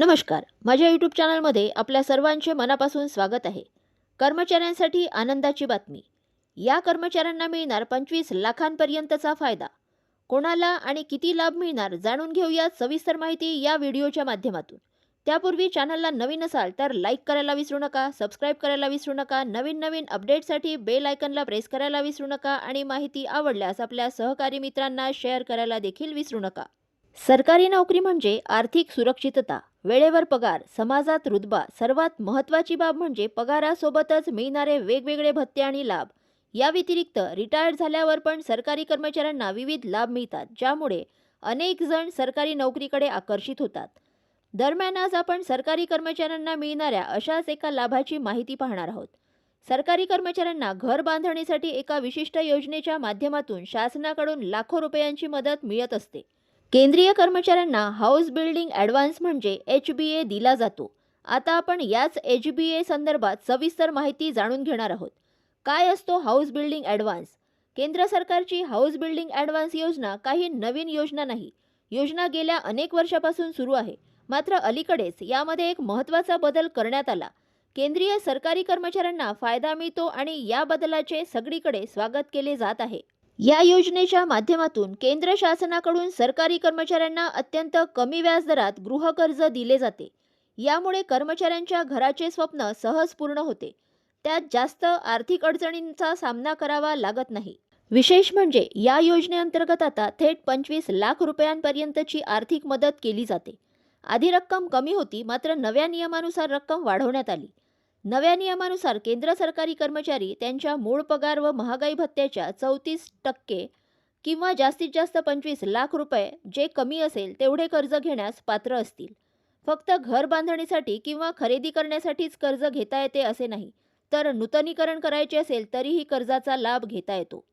नमस्कार. माझ्या यूट्यूब चॅनलमध्ये आपल्या सर्वांचे मनापासून स्वागत आहे. कर्मचाऱ्यांसाठी आनंदाची बातमी. या कर्मचाऱ्यांना मिळणार पंचवीस लाखांपर्यंतचा फायदा. कोणाला आणि किती लाभ मिळणार जाणून घेऊयात सविस्तर माहिती या व्हिडिओच्या माध्यमातून. त्यापूर्वी चॅनलला नवीन असाल तर लाईक करायला विसरू नका सबस्क्राईब करायला विसरू नका नवीन नवीन अपडेटसाठी बेल आयकनला प्रेस करायला विसरू नका आणि माहिती आवडल्यास आपल्या सहकारी मित्रांना शेअर करायला देखील विसरू नका. सरकारी नोकरी म्हणजे आर्थिक सुरक्षितता वेळेवर पगार समाजात रुतबा सर्वात महत्त्वाची बाब म्हणजे पगारासोबतच मिळणारे वेगवेगळे भत्ते आणि लाभ. या व्यतिरिक्त रिटायर्ड झाल्यावर पण सरकारी कर्मचाऱ्यांना विविध लाभ मिळतात ज्यामुळे अनेक जण सरकारी नोकरीकडे आकर्षित होतात. दरम्यान आज आपण सरकारी कर्मचाऱ्यांना मिळणाऱ्या अशाच एका लाभाची माहिती पाहणार आहोत. सरकारी कर्मचाऱ्यांना घर बांधणीसाठी एका विशिष्ट योजनेच्या माध्यमातून शासनाकडून लाखो रुपयांची मदत मिळत असते. केंद्रीय कर्मचाऱ्यांना हाऊस बिल्डिंग ॲडव्हान्स म्हणजे एच बी ए दिला जातो. आता आपण याच एच बी ए संदर्भात सविस्तर माहिती जाणून घेणार आहोत. काय असतो हाऊस बिल्डिंग ॲडव्हान्स? केंद्र सरकारची हाऊस बिल्डिंग ॲडव्हान्स योजना काही नवीन योजना नाही. योजना गेल्या अनेक वर्षापासून सुरू आहे. मात्र अलीकडेच यामध्ये एक महत्त्वाचा बदल करण्यात आला. केंद्रीय सरकारी कर्मचाऱ्यांना फायदा मिळतो आणि या बदलाचे सगळीकडे स्वागत केले जात आहे. या योजनेच्या माध्यमातून केंद्र शासनाकडून सरकारी कर्मचाऱ्यांना अत्यंत कमी व्याजदरात गृहकर्ज दिले जाते. यामुळे कर्मचाऱ्यांच्या घराचे स्वप्न सहज पूर्ण होते. त्यात जास्त आर्थिक अडचणींचा सामना करावा लागत नाही. विशेष म्हणजे या योजनेअंतर्गत आता थेट पंचवीस लाख रुपयांपर्यंतची आर्थिक मदत केली जाते. आधी रक्कम कमी होती मात्र नव्या नियमानुसार रक्कम वाढवण्यात आली. नव्या नियमानुसार केंद्र सरकारी कर्मचारी त्यांच्या मूळ पगार व महागाई भत्त्याच्या चौतीस टक्के किंवा जास्तीत जास्त पंचवीस लाख रुपये जे कमी असेल तेवढे कर्ज घेण्यास पात्र असतील. फक्त घर बांधणीसाठी किंवा खरेदी करण्यासाठीच कर्ज घेता येते असे नाही तर नूतनीकरण करायचे असेल तरीही कर्जाचा लाभ घेता येतो.